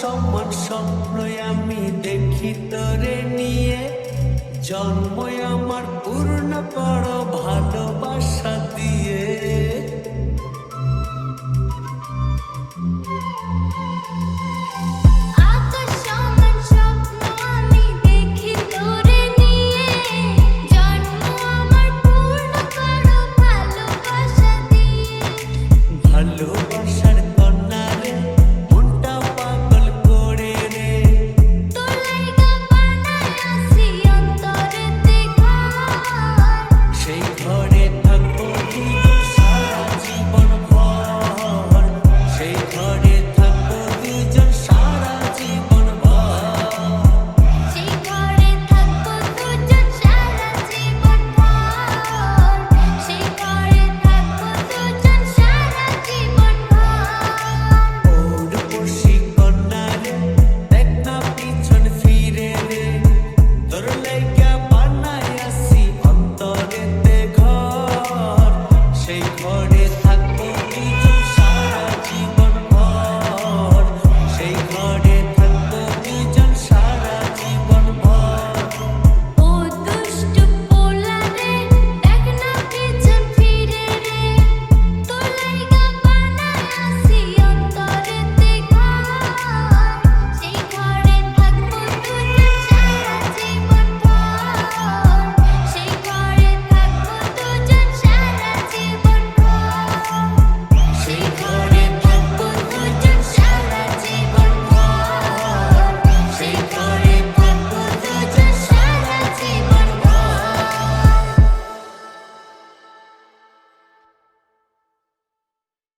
সম্পদ স্বপ্নই আমি দেখি তরে নিয়ে। জন্মই আমার পূর্ণ পর ভালোবাসা।